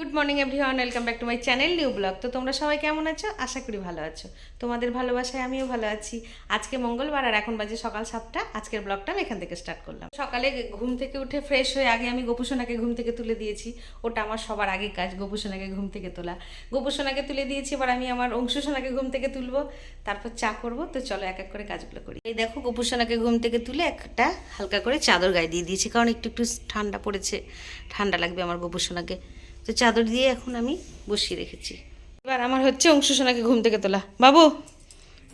Good morning everyone welcome back to my channel new blog তো তোমরা সবাই কেমন আছো? আশা করি ভালো আছো। তোমাদের ভালোবাসায় আমিও ভালো আছি। আজকে মঙ্গলবার আর এখন বাজে সকাল সাতটা। আজকের ব্লগটা আমি এখান থেকে স্টার্ট করলাম। সকালে ঘুম থেকে উঠে ফ্রেশ হয়ে আগে আমি গোপুসোনাকে ঘুম থেকে তুলে দিয়েছি। ওটা আমার সবার আগে কাজ, গোপুসোনাকে ঘুম থেকে তোলা। গোপুসোনাকে তুলে দিয়েছি, এবার আমি আমার অংশুসোনাকে ঘুম থেকে তুলবো। তারপর চা করব। তো চলো এক এক করে কাজগুলো করি। এই দেখো, গোপুসোনাকে ঘুম থেকে তুলে একটা হালকা করে চাদর গায়ে দিয়ে দিয়েছি। কারণ একটু একটু ঠান্ডা পড়েছে। ঠান্ডা লাগবে আমার গোপুসোনাকে। তো চাদর দিয়ে এখন আমি বসিয়ে রেখেছি। এবার আমার হচ্ছে অংশুসোনাকে ঘুম থেকে তোলা। বাবু!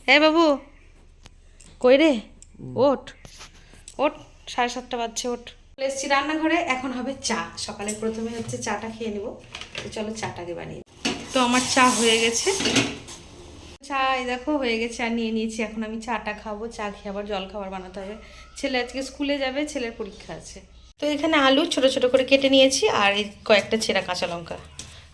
হ্যাঁ বাবু! কই রে? ওঠ। ওঠ সাড়ে সাতটা বাজছে ওঠ। চলে এসেছি রান্নাঘরে এখন হবে চা। সকালে প্রথমে হচ্ছে চাটা খেয়ে নেব। তো চলো চাটাকে বানিয়ে তো আমার চা হয়ে গেছে। চা এই দেখো হয়ে গেছে আর নিয়ে নিয়েছি। এখন আমি চাটা খাব। চা খেয়ে আবার জল খাবার বানাতে হবে। ছেলে আজকে স্কুলে যাবে ছেলের পরীক্ষা আছে। তো এখানে আলু ছোট ছোট করে কেটে নিয়েছি আর এই কয়েকটা ছেঁড়া কাঁচা লঙ্কা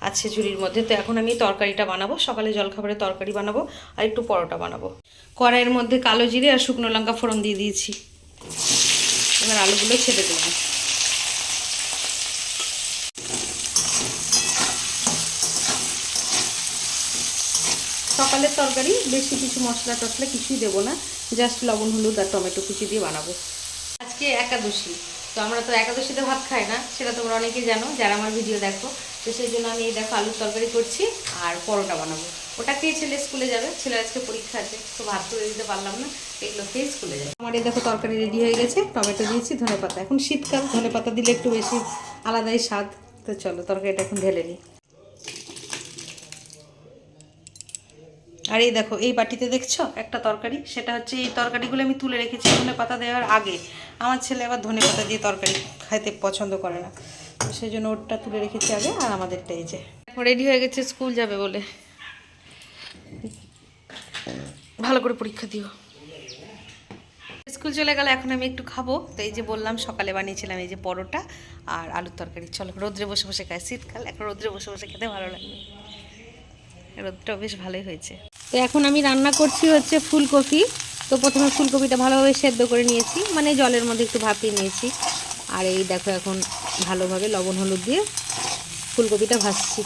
আছে ঝুড়ির মধ্যে। তো এখন আমি তরকারিটা বানাবো, সকালে জলখাবারে তরকারি বানাবো আর একটু পরোটা বানাবো। কড়াইয়ের মধ্যে কালো জিরে আর শুকনো লঙ্কা ফোড়ন দিয়ে দিয়েছি। এবার আলুগুলো ছেড়ে দিলাম সকালের তরকারি, বেশি কিছু মশলা টশলা কিছুই দেবো না, জাস্ট লবণ, হলুদ আর টমেটো কুচি দিয়ে বানাবো। আজকে একাদশী। তো আমরা তো একাদশীতে ভাত খাই না, সেটা তোমরা অনেকেই জানো, যারা আমার ভিডিও দেখো। তো সেই জন্য আমি এই দেখো আলুর তরকারি করছি আর পরোটা বানাবো। ওটা খেয়ে ছেলে স্কুলে যাবে ছেলে আজকে পরীক্ষা আছে, তো ভাত করে দিতে পারলাম না, এগুলো খেয়ে স্কুলে যাবে। আমার এই দেখো তরকারি রেডি হয়ে গেছে, টমেটো দিয়েছি ধনে পাতা এখন শীতকাল ধনে পাতা দিলে একটু বেশি আলাদাই স্বাদ, তো চলো তরকারিটা এখন ঢেলে নিই। আর এই দেখো, এই বাটিতে দেখছ? একটা তরকারি। সেটা হচ্ছে এই তরকারিগুলো আমি তুলে রেখেছি ধনে পাতা দেওয়ার আগে। আমার ছেলে আবার ধনে পাতা দিয়ে তরকারি খাইতে পছন্দ করে না। সেই জন্য ওরটা তুলে রেখেছি আগে, আর আমাদেরটা এই যে। রেডি হয়ে গেছে স্কুল যাবে বলে। ভালো করে পরীক্ষা দিও। স্কুল চলে গেলে, এখন আমি একটু খাব। তো এই যে বললাম, সকালে বানিয়েছিলাম এই যে পরোটা আর আলুর তরকারি। চলো, রোদ্রে বসে বসে খাই। শীতকাল, এখন রোদ্রে বসে বসে খেতে ভালো লাগবে রোদটাও বেশ ভালোই হয়েছে। তো এখন আমি রান্না করছি হচ্ছে ফুলকপি। তো প্রথমে ফুলকপিটা ভালোভাবে সেদ্ধ করে নিয়েছি মানে জলের মধ্যে একটু ভাপিয়ে নিয়েছি। আর এই দেখো এখন ভালোভাবে লবণ হলুদ দিয়ে ফুলকপিটা ভাজছি।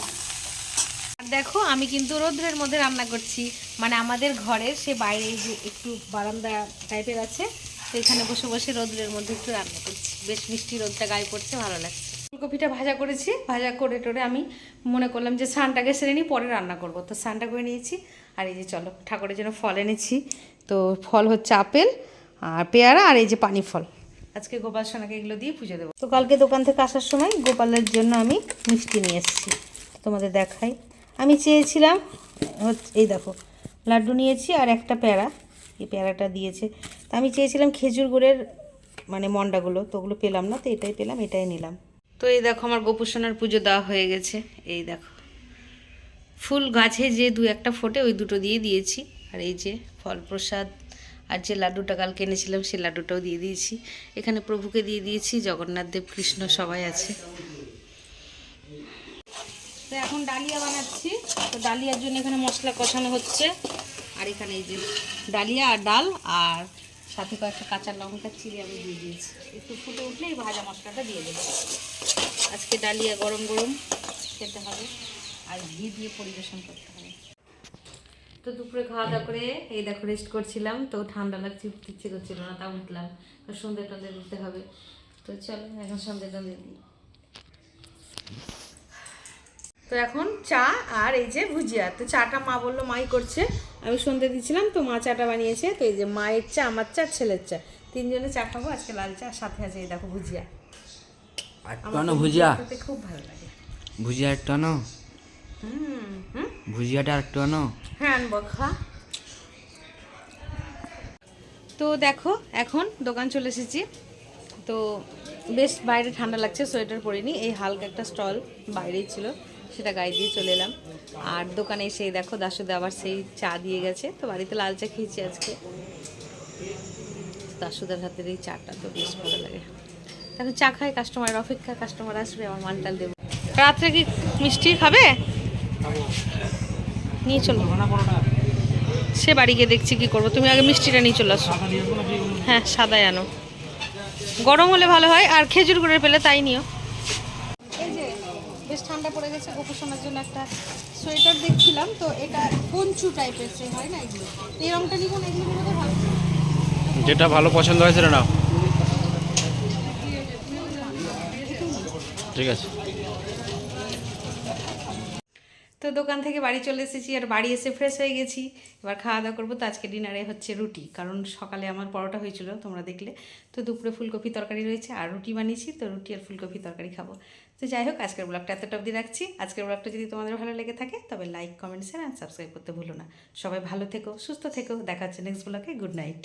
আর দেখো, আমি কিন্তু রোদ্রের মধ্যে রান্না করছি। মানে আমাদের ঘরের সে বাইরে যে একটু বারান্দা টাইপের আছে, তো এখানে বসে বসে রোদ্রের মধ্যে একটু রান্না করছি। বেশ মিষ্টি রোদটা গায়ে পড়ছে, ভালো লাগছে। ফুলকপিটা ভাজা করেছি, ভাজা করে টোরে আমি মনে করলাম যে স্নানটাকে সেরে নিই, পরে রান্না করব। তো স্নানটা করে নিয়েছি, আর এই যে চলো, ঠাকুরের জন্য ফল এনেছি। তো ফল হচ্ছে আপেল আর পেয়ারা আর এই যে পানি ফল। আজকে গোপাল সোনাকে এগুলো দিয়ে পুজো দেবো। তো কালকে দোকান থেকে আসার সময় গোপালের জন্য আমি মিষ্টি নিয়ে এসেছি, তোমাদের দেখাই। আমি চেয়েছিলাম, হচ্ছে, এই দেখো, লাড্ডু নিয়েছি আর একটা প্যারা, এই প্যারাটা দিয়েছে। তো আমি চেয়েছিলাম খেজুর গুড়ের মানে মন্ডাগুলো, তো ওগুলো পেলাম না, তো এটাই পেলাম, এটাই নিলাম। তো এই দেখো আমার গোপুসোনার পুজো দেওয়া হয়ে গেছে। এই দেখো। ফুল গাছে যে দু একটা ফোটে, ওই দুটো দিয়ে দিয়েছি। আর এই যে ফল প্রসাদ আর যে লাড্ডুটা কালকে এনেছিলাম, সেই লাড্ডুটাও দিয়ে দিয়েছি। এখানে প্রভুকে দিয়ে দিয়েছি, জগন্নাথ দেব, কৃষ্ণ সবাই আছে। তো এখন ডালিয়া বানাচ্ছি। তো ডালিয়ার জন্য এখানে মশলা কষানো হচ্ছে। আর এখানে এই যে ডালিয়া আর ডাল আর সাথে কয়েকটা কাঁচা লঙ্কা, চিড়ে আমি দিয়ে দিয়েছি। একটু ফুটে উঠলে এই ভাজা মশলাটা দিয়ে দেবো। আজকে ডালিয়া গরম গরম খেতে হবে আর ঘি দিয়ে পরিবেশন করতে হবে। তো দুপুরে খাওয়া দাওয়া করে এই দেখো রেস্ট করছিলাম, তো ঠান্ডা লাগছে উঠতে ইচ্ছে করছিল না তা উঠলাম। সন্ধ্যে টন্ধে দিতে হবে। তো চলো, এখন সন্ধ্যে টন্ধে দিই। তো এখন চা আর এই যে ভুজিয়া। তো চাটা মা বলল মাই করছে। আমি সন্ধ্যে দিয়েছিলাম তো মা চাটা বানিয়েছে। তো এই যে মায়ের চা আমার চা ছেলের চা। তিনজনে চা খাব আজকে লাল চা সাথে আছে এই দেখো ভুজিয়া। ভুজিয়া? খুব ভালো লাগে। হুম ভুজিয়াটা আর টনো হ্যাঁ আনব খা। তো দেখো এখন দোকান চলে এসেছি। তো বেশ বাইরে ঠান্ডা লাগছে সোয়েটার পরিনি। এই হালকা একটা স্টল বাইরেই ছিল। সেটা গায়ে দিয়ে চলে এলাম। আর দোকানে এসে দেখো দাসুদা আবার সেই চা দিয়ে গেছে। তো বাড়িতে লাল চা খেয়েছি আজকে। দাসুদার হাতের এই চাটা তো বেশ ভালো লাগে। এখন চা খায় কাস্টমারের অপেক্ষা কাস্টমার আসবে আমার মালটাল দেবো। রাত্রে কি মিষ্টি খাবে? নিয়ে চলো। সে বাড়ি গিয়ে দেখছি কি করব। তুমি আগে মিষ্টিটা নিয়ে চলে আসো। হ্যাঁ সাদাই আনো। গরম হলে ভালো হয়, আর খেজুর গুড়ের পেলে তাই নিও। ঠান্ডা পড়ে গেছে গোপুসোনার জন্য একটা সোয়েটার দেখছিলাম তো এটা পঞ্চু টাইপের সে হয় না এগুলো? এই রঙটা নিবো না এগুলো নিবো ভালো যেটা ভালো পছন্দ হয় সেটা নাও। ঠিক আছে। তো দোকান থেকে বাড়ি চলে এসেছি আর বাড়ি এসে ফ্রেশ হয়ে গেছি। এবার খাওয়া দাওয়া করব, তো আজকে ডিনারে হচ্ছে রুটি। কারণ সকালে আমার পরোটা হয়েছিল, তোমরা দেখলে। তো দুপুরে ফুলকপি তরকারি রয়েছে, আর রুটি বানিয়েছি, তো রুটি আর ফুলকপি তরকারি খাব। তো যাই হোক, আজকের ব্লগটা এতটা অবধি রাখছি। আজকের ব্লগটা যদি তোমাদের ভালো লেগে থাকে, তবে like comment share and subscribe করতে ভুলো না। সবাই ভালো থেকো, সুস্থ থেকো। দেখা হচ্ছে নেক্সট ব্লগে গুড নাইট